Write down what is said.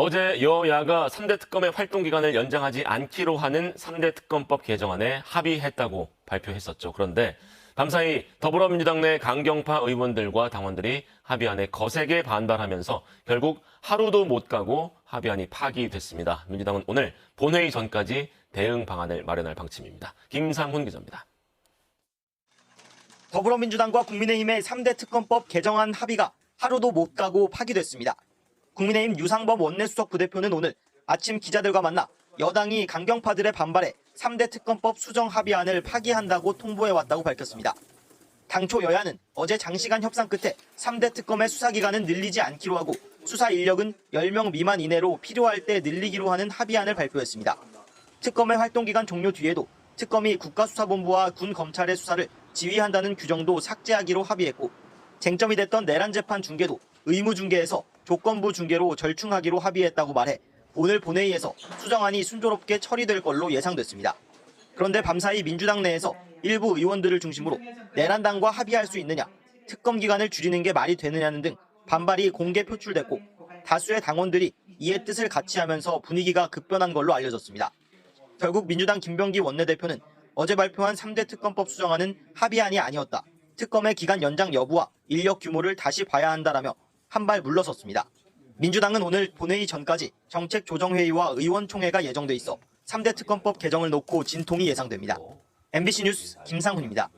어제 여야가 3대 특검의 활동 기간을 연장하지 않기로 하는 3대 특검법 개정안에 합의했다고 발표했었죠. 그런데 밤사이 더불어민주당 내 강경파 의원들과 당원들이 합의안에 거세게 반발하면서 결국 하루도 못 가고 합의안이 파기됐습니다. 민주당은 오늘 본회의 전까지 대응 방안을 마련할 방침입니다. 김상훈 기자입니다. 더불어민주당과 국민의힘의 3대 특검법 개정안 합의가 하루도 못 가고 파기됐습니다. 국민의힘 유상범 원내수석 부대표는 오늘 아침 기자들과 만나 여당이 강경파들의 반발에 3대 특검법 수정 합의안을 파기한다고 통보해왔다고 밝혔습니다. 당초 여야는 어제 장시간 협상 끝에 3대 특검의 수사 기간은 늘리지 않기로 하고 수사 인력은 10명 미만 이내로 필요할 때 늘리기로 하는 합의안을 발표했습니다. 특검의 활동 기간 종료 뒤에도 특검이 국가수사본부와 군 검찰의 수사를 지휘한다는 규정도 삭제하기로 합의했고 쟁점이 됐던 내란 재판 중계도 의무 중계에서 조건부 중계로 절충하기로 합의했다고 말해 오늘 본회의에서 수정안이 순조롭게 처리될 걸로 예상됐습니다. 그런데 밤사이 민주당 내에서 일부 의원들을 중심으로 내란당과 합의할 수 있느냐, 특검 기간을 줄이는 게 말이 되느냐는 등 반발이 공개 표출됐고 다수의 당원들이 이의 뜻을 같이 하면서 분위기가 급변한 걸로 알려졌습니다. 결국 민주당 김병기 원내대표는 어제 발표한 3대 특검법 수정안은 합의안이 아니었다. 특검의 기간 연장 여부와 인력 규모를 다시 봐야 한다라며 한 발 물러섰습니다. 민주당은 오늘 본회의 전까지 정책 조정회의와 의원총회가 예정돼 있어 3대 특검법 개정을 놓고 진통이 예상됩니다. MBC 뉴스 김상훈입니다.